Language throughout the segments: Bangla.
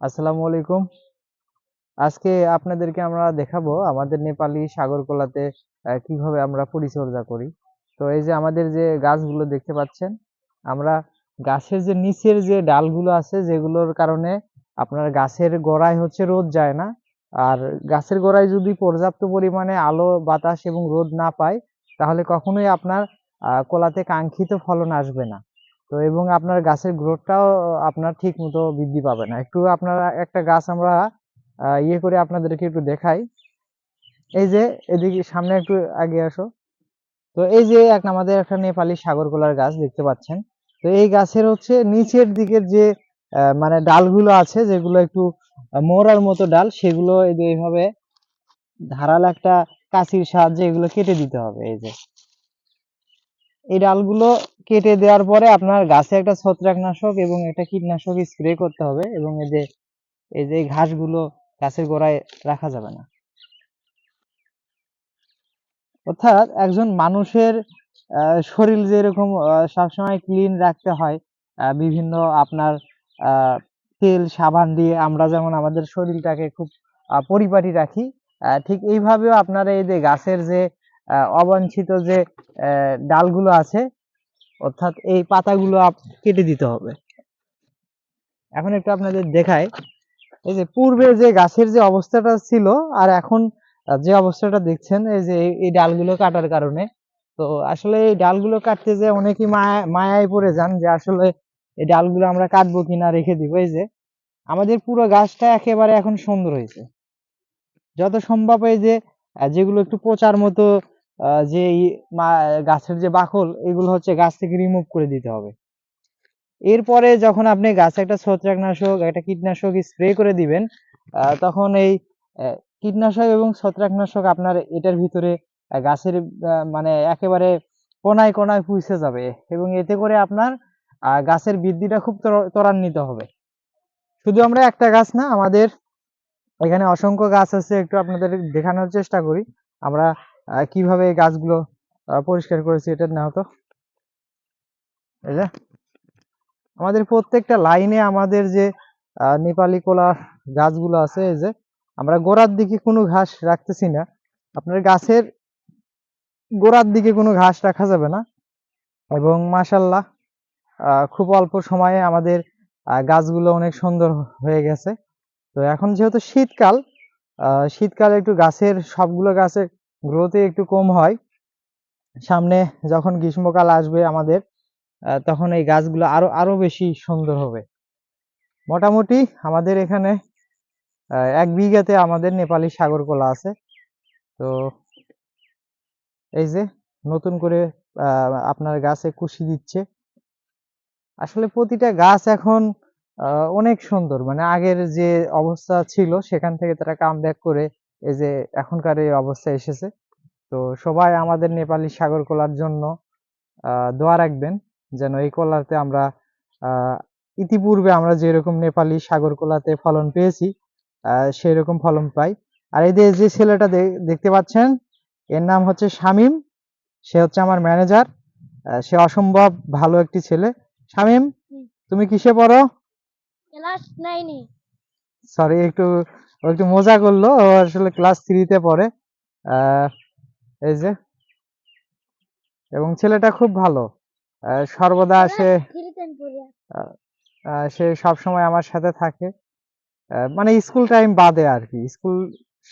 আসসালামু আলাইকুম। আজকে আপনাদেরকে আমরা দেখাবো আমাদের নেপালি সাগরকলাতে কীভাবে আমরা পরিচর্যা করি। তো এই যে আমাদের যে গাছগুলো দেখতে পাচ্ছেন, আমরা গাছের যে নিচের যে ডালগুলো আছে, যেগুলোর কারণে আপনার গাছের গোড়ায় হচ্ছে রোদ যায় না। আর গাছের গোড়ায় যদি পর্যাপ্ত পরিমাণে আলো, বাতাস এবং রোদ না পায়, তাহলে কখনোই আপনার কলাতে কাঙ্ক্ষিত ফলন আসবে না। তো এবং আপনার গাছের গ্রোথটাও আপনার ঠিক মতো বৃদ্ধি পাবে না। একটু আপনারা একটা গাছ আমরা ইয়ে করে আপনাদেরকে একটু দেখাই। এই যে, এদিকে সামনে একটু আগে আসো। তো এই যে, এক আমাদের একটা নেপালি সাগরকলার গাছ দেখতে পাচ্ছেন। তো এই গাছের হচ্ছে নিচের দিকের যে মানে ডালগুলো আছে, যেগুলো একটু মোড়ার মতো ডাল, সেগুলো এই যে এইভাবে ধারাল একটা কাঁচির সাহায্যে এগুলো কেটে দিতে হবে। এই যে এই ডালগুলো কেটে দেওয়ার পরে আপনার গাছে একটা ছত্রাকনাশক এবং একটা কীটনাশক স্প্রে করতে হবে এবং এই যে এই যে ঘাসগুলো গাছের গোড়ায় রাখা যাবে না। অর্থাৎ একজন মানুষের শরীর যেরকম সবসময় ক্লিন রাখতে হয় বিভিন্ন আপনার তেল, সাবান দিয়ে আমরা যেমন আমাদের শরীরটাকে খুব পরিপাটি রাখি ঠিক এইভাবেও আপনার এই যে গাছের যে অবাঞ্ছিত যে ডালগুলো আছে, অর্থাৎ এই পাতাগুলো কেটে দিতে হবে। এখন একটু আপনাদের দেখাই, এই যে পূর্বে যে গাছের যে অবস্থাটা ছিল, আর এখন যে অবস্থাটা দেখছেন, এই যে এই- ডালগুলো কাটার কারণে। তো আসলে এই ডালগুলো কাটতে যে অনেকেই মায়া, মায়ায় পড়ে যান যে আসলে এই ডালগুলো আমরা কাটবো কিনা রেখে দিব। এই যে আমাদের পুরো গাছটা একেবারে এখন সুন্দর হয়েছে। যত সম্ভব এই যে যেগুলো একটু পচার মতো যে গাছের যে বাকল, এগুলো হচ্ছে গাছ থেকে রিমুভ করে দিতে হবে। এরপরে যখন আপনি গাছে একটা ছত্রাকনাশক, একটা কীটনাশক স্প্রে করে দিবেন তখন এই কীটনাশক এবং ছত্রাকনাশক আপনার এটার ভিতরে গাছের মানে একেবারে কোনায় কোনায় পুষে যাবে এবং এতে করে আপনার গাছের বৃদ্ধিটা খুব ত্বরান্বিত হবে। শুধু আমরা একটা গাছ না, আমাদের এখানে অসংখ্য গাছ আছে, একটু আপনাদের দেখানোর চেষ্টা করি। আমরা কীভাবে এই গাছগুলো পরিষ্কার করেছি এটা না হতো? এই যে, আমাদের প্রত্যেকটা লাইনে আমাদের যে নেপালি কলা গাছগুলো আছে, এই যে, আমরা গোড়ার দিকে কোনো ঘাস রাখতেছি না। আপনার গাছের গোড়ার দিকে কোনো ঘাস রাখা যাবে না। এবং মাসাল্লাহ খুব অল্প সময়ে আমাদের গাছগুলো অনেক সুন্দর হয়ে গেছে। তো এখন যেহেতু শীতকাল শীতকালে একটু গাছের, সবগুলো গাছের গ্রোথে একটু কম হয়। সামনে যখন গ্রীষ্মকাল আসবে আমাদের তখন এই গাছগুলো আরও আরও বেশি সুন্দর হবে। মোটামুটি আমাদের এখানে এক বিঘাতে আমাদের নেপালি সাগর কলা আছে। তো এই যে নতুন করে আপনার গাছে কুশি দিচ্ছে। আসলে প্রতিটা গাছ এখন অনেক সুন্দর। মানে আগের যে অবস্থা ছিল সেখান থেকে তারা কাম ব্যাক করে এই যে এখনকার এই অবস্থা এসেছে। তো সবাই আমাদের নেপালি সাগর কলার জন্য আহ, দোয়া রাখবেন যেন এই কলাতে আমরা আহ, ইতিপূর্বে আমরা যেরকম নেপালি সাগর কলাতে ফলন পেয়েছি আহ, সেরকম ফলন পাই। আর এই যে ছেলেটা দেখতে পাচ্ছেন এর নাম হচ্ছে শামীম। সে হচ্ছে আমার ম্যানেজার সে অসম্ভব ভালো একটি ছেলে। শামীম তুমি কিসে পড়ো? ক্লাস নাইনে সরি একটু একটু মজা করল। আসলে ক্লাস থ্রিতে পড়ে। এই যে। এবং ছেলেটা খুব ভালো। সর্বদা সে সে সব সময় আমার সাথে থাকে। মানে স্কুল টাইম বাদে আর কি। স্কুল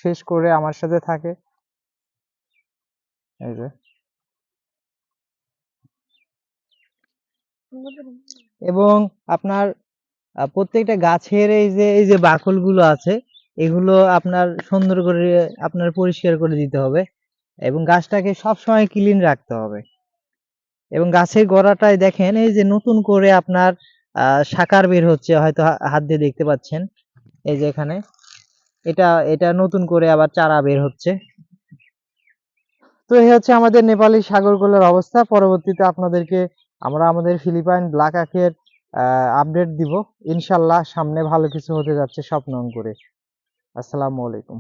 শেষ করে আমার সাথে থাকে। এই যে। এবং আপনার প্রত্যেকটা গাছের এই যে এই যে বাকলগুলো আছে, এগুলো আপনার সুন্দর করে, আপনার পরিষ্কার করে দিতে হবে এবং গাছটাকে সব সময় ক্লিন রাখতে হবে। এবং গাছের গোড়াটায় দেখেন, এই যে নতুন করে আপনার শাখার বের হচ্ছে, হয়তো হাত দিয়ে দেখতে পাচ্ছেন। এই যে এখানে, এটা এটা নতুন করে আবার চারা বের হচ্ছে। তো এই হচ্ছে আমাদের নেপালি সাগরগুলোর অবস্থা। পরবর্তীতে আপনাদেরকে, আমরা আমাদের ফিলিপাইন ব্ল্যাক আখের আপডেট দিব। ইনশাল্লাহ সামনে ভালো কিছু হতে যাচ্ছে স্বপ্ন করে আসসালামু আলাইকুম।